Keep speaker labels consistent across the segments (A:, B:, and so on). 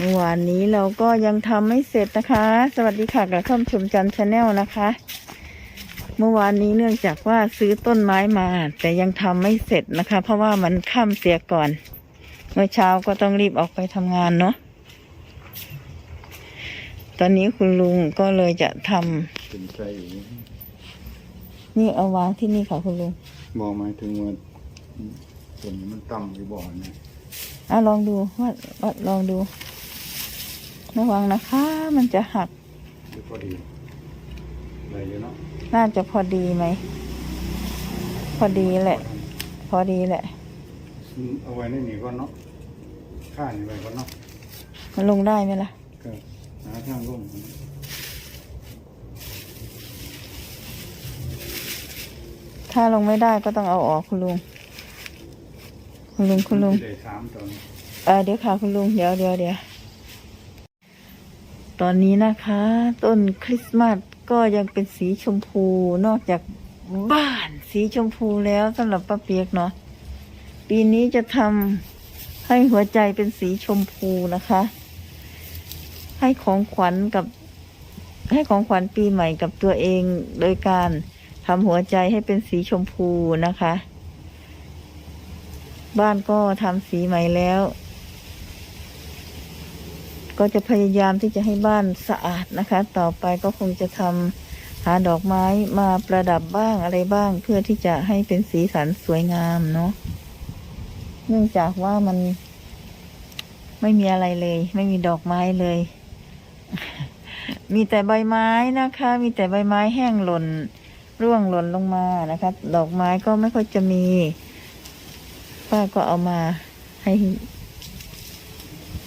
A: เมื่อวานนี้เราก็ยังทำไม่เสร็จนะคะ สวัสดีค่ะกับข้อมชมจันชาแนลนะคะ เมื่อวานนี้เนื่องจากว่าซื้อต้นไม้มา แต่ยังทำไม่เสร็จนะคะ เพราะว่ามันค่ำเสียก่อน เมื่อเช้าก็ต้องรีบออกไปทำงานเนาะตอนนี้คุณลุงก็เลยจะทำ
B: เป็นใจอีก
A: นี่เอาวางที่นี่ค่ะคุณลุง
B: มองหมายถึงว่าส่วนนี้มันต่ำอยู่บ่อนะ
A: อะลองดูวัดวัดลองดู ระวังนะคะ มันจะหัก
B: คือพอดีอะไรอยู่เนาะ
A: น่าจะพอดีไหม พอดีแหละ พอดีแหละ
B: อืมเอาไว้ในนี่ก่อนเนาะข้านี่ไว้ก่อนเนาะ
A: มันลงได้ไหมล่ะ
B: ก็หาทางลง
A: ถ้าลงไม่ได้ก็ต้องเอาออกคุณลุง คุณลุงคุณลุง
B: ได้สามตอน
A: เออเดี๋ยวค่ะคุณลุง เดี๋ยวเดี๋ยวเดี๋ยว ตอนนี้นะคะ ต้นคริสต์มาสก็ยังเป็นสีชมพูนอกจากบ้านสีชมพูแล้วสำหรับป้าเปียกเนาะปีนี้จะทำให้หัวใจเป็นสีชมพูนะคะ ให้ของขวัญกับ ให้ของขวัญปีใหม่กับตัวเองโดยการทำหัวใจให้เป็นสีชมพูนะคะ บ้านก็ทำสีใหม่แล้ว ก็จะพยายามที่จะให้บ้านสะอาดนะคะ ต่อไปก็คงจะทำหาดอกไม้มาประดับบ้างอะไรบ้าง เพื่อที่จะให้เป็นสีสันสวยงามเนาะเนื่องจากว่ามันไม่มีอะไรเลย ไม่มีดอกไม้เลย มีแต่ใบไม้นะคะ มีแต่ใบไม้แห้งหล่น ร่วงหล่นลงมานะคะ ดอกไม้ก็ไม่ค่อยจะมี ป้าก็เอามาให้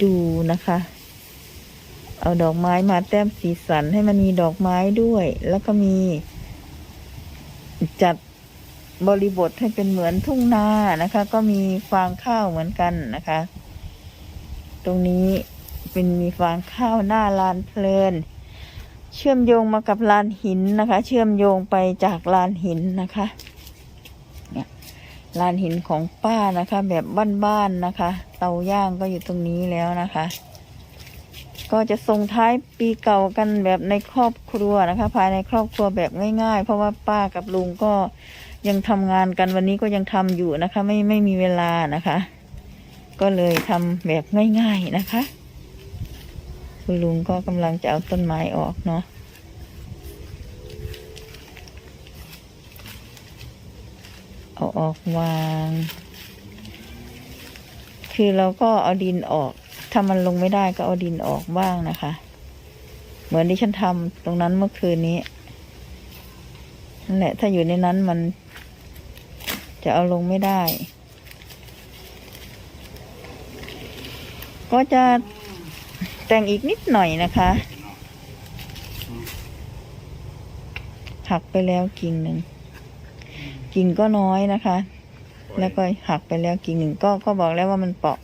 A: ดูนะคะ เอาดอกไม้มาแต้มสีสันให้มันมีดอกไม้ด้วย แล้วก็มี จัดบริบทให้เป็นเหมือนทุ่งนานะคะ ก็มีฟางข้าวเหมือนกันนะคะ ตรงนี้เป็นมีฟางข้าวหน้าลานเพลิน เชื่อมโยงมากับลานหินนะคะ เชื่อมโยงไปจากลานหินนะคะลานหินของป้านะคะ แบบบ้านๆนะคะ เตาย่างก็อยู่ตรงนี้แล้วนะคะ ก็จะส่งท้ายปีเก่ากันแบบในครอบครัวนะคะ ภายในครอบครัวแบบง่าย ๆ เพราะว่าป้ากับลุงก็ยังทำงานกันวันนี้ก็ยังทำอยู่นะคะ ไม่ไม่มีเวลานะคะ ก็เลยทำแบบง่าย ๆนะคะ คุณลุงก็กำลังจะเอาต้นไม้ออกเนาะเอาออกวาง คือเราก็เอาดินออก ถ้ามันลงไม่ได้ก็เอาดินออกบ้างนะคะ เหมือนที่ฉันทำตรงนั้นเมื่อคืนนี้นั่นแหละถ้าอยู่ในนั้นมันจะเอาลงไม่ได้ ก็จะแต่งอีกนิดหน่อยนะคะหักไปแล้วกิ่งหนึ่งกิ่งก็น้อยนะคะ แล้วก็หักไปแล้วกิ่งหนึ่งก็ก็บอกแล้วว่ามันเปาะ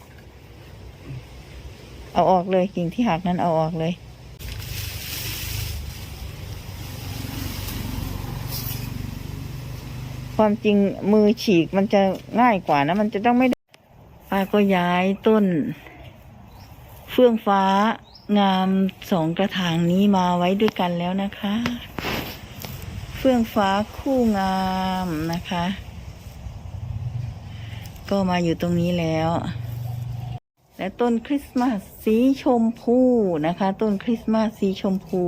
A: เอาออกเลยกิ่งที่หักนั้นเอาออกเลยความจริงมือฉีกมันจะง่ายกว่านะ มันจะต้องไม่ป้าก็ย้ายต้น เฟื่องฟ้างามสองกระถางนี้มาไว้ด้วยกันแล้วนะคะ เฟื่องฟ้าคู่งามนะคะ ก็มาอยู่ตรงนี้แล้ว และต้นคริสต์มาสสีชมพูนะคะ ต้นคริสต์มาสสีชมพู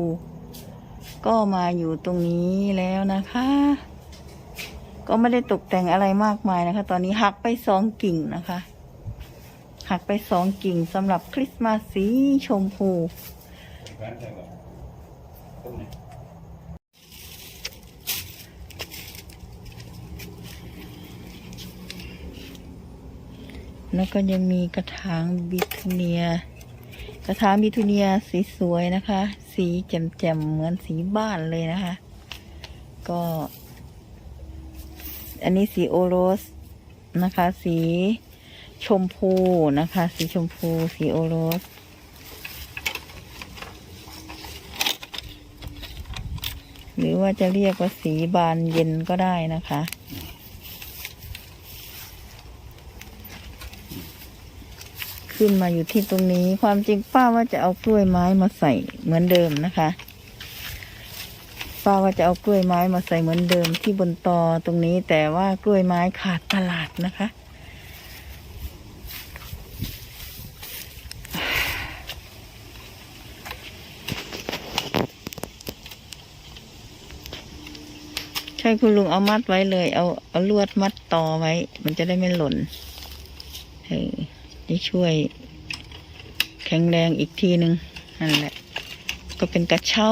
A: ก็มาอยู่ตรงนี้แล้วนะคะ ก็ไม่ได้ตกแต่งอะไรมากมายนะคะ ตอนนี้หักไปสองกิ่งนะคะ หักไปสองกิ่งสำหรับคริสต์มาสสีชมพู
B: แล้
A: วก็ยังมีกระถางบิทูเนีย กระถางบิทูเนียสีสวยนะคะ สีแจ่มๆเหมือนสีบ้านเลยนะคะ ก็ อันนี้สีโอโรสนะคะ สีชมพูนะคะ สีชมพูสีโอโรสหรือว่าจะเรียกว่าสีบานเย็นก็ได้นะคะ ขึ้นมาอยู่ที่ตรงนี้ ความจริงป้าว่าจะเอากล้วยไม้มาใส่เหมือนเดิมนะคะ ป้าว่าจะเอากล้วยไม้มาใส่เหมือนเดิมที่บนตอตรงนี้ แต่ว่ากล้วยไม้ขาดตลาดนะคะ ใช่คุณลุงเอามัดไว้เลย เอาเอาลวดมัดตอไว้ มันจะได้ไม่หล่นเออ จะช่วย แข็งแรงอีกทีหนึ่งนั่นแหละ ก็เป็นกระเช้า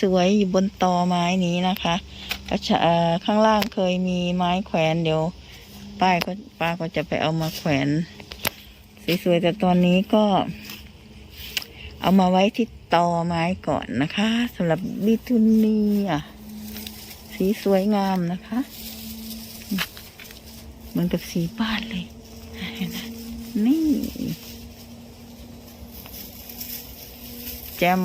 A: สวยๆอยู่บนตอไม้นี้นะคะกระเช้าข้างล่างเคยมีไม้แขวนเดี๋ยว ป้ายก็ป้าก็จะไปเอามาแขวนสวยๆแต่ตอนนี้ก็ เอามาไว้ที่ตอไม้ก่อนนะคะสำหรับบิทูเนียสีสวยงามนะคะ เหมือนกับสีบ้านเลยเห็นไหม นี่แจม